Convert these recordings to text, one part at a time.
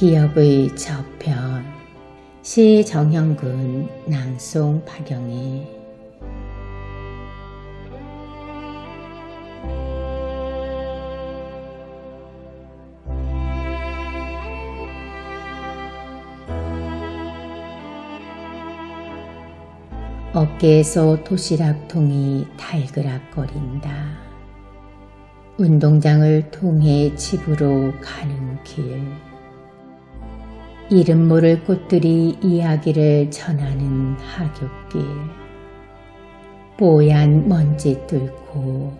기업의 저편 시 정형근 낭송 박영희 어깨에서 도시락통이 달그락거린다. 운동장을 통해 집으로 가는 길. 이름 모를 꽃들이 이야기를 전하는 하굣길. 뽀얀 먼지 뚫고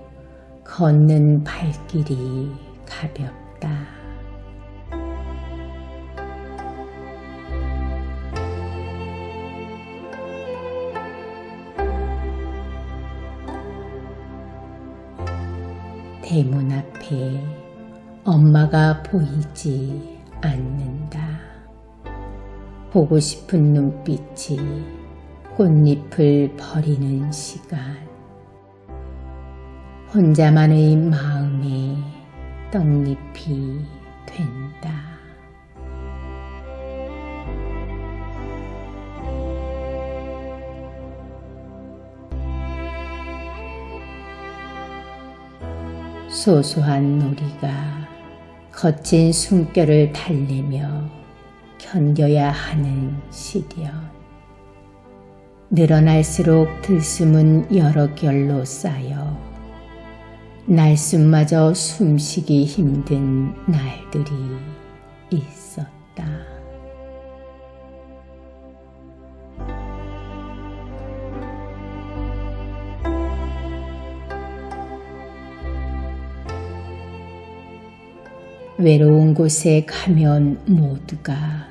걷는 발길이 가볍다. 대문 앞에 엄마가 보이지 않는다. 보고 싶은 눈빛이 꽃잎을 버리는 시간. 혼자만의 마음에 떡잎이 된다. 소소한 놀이가 거친 숨결을 달래며 견뎌야 하는 시련. 늘어날수록 들숨은 여러 결로 쌓여 날숨마저 숨쉬기 힘든 날들이 있었다. 외로운 곳에 가면 모두가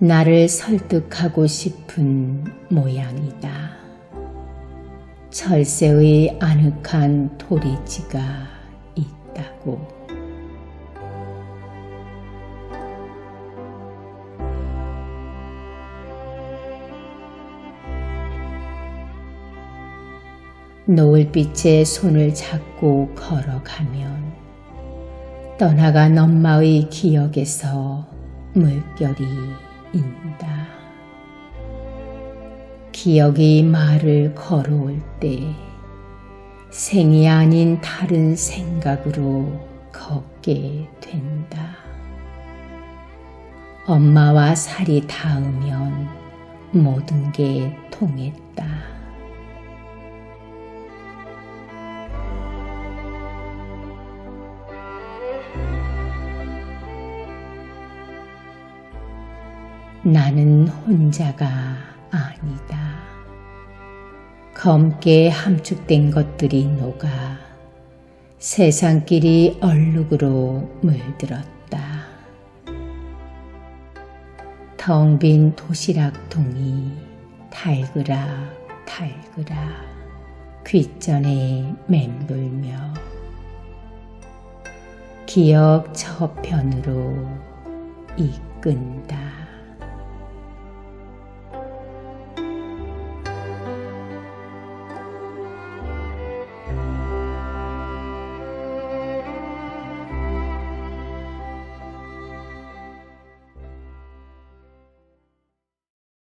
나를 설득하고 싶은 모양이다. 철새의 아늑한 도리지가 있다고. 노을빛에 손을 잡고 걸어가면 떠나간 엄마의 기억에서 물결이 인다. 기억이 말을 걸어올 때 생이 아닌 다른 생각으로 걷게 된다. 엄마와 살이 닿으면 모든 게 통했다. 나는 혼자가 아니다. 검게 함축된 것들이 녹아 세상길이 얼룩으로 물들었다. 텅 빈 도시락통이 달그락 달그락 귓전에 맴돌며 기억 저편으로 이끈다.